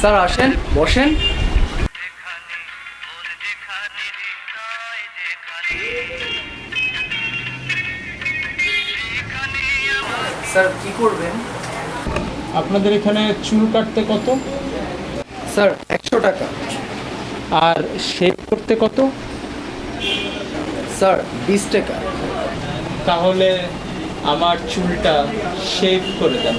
Sir আসেন বসেন। Sir কি করবেন? আপনাদের এখানে চুল কাটতে কত? স্যার একশো টাকা। আর শেভ করতে কত? স্যার বিশ টাকা। তাহলে আমার চুলটা শেভ করে দেন।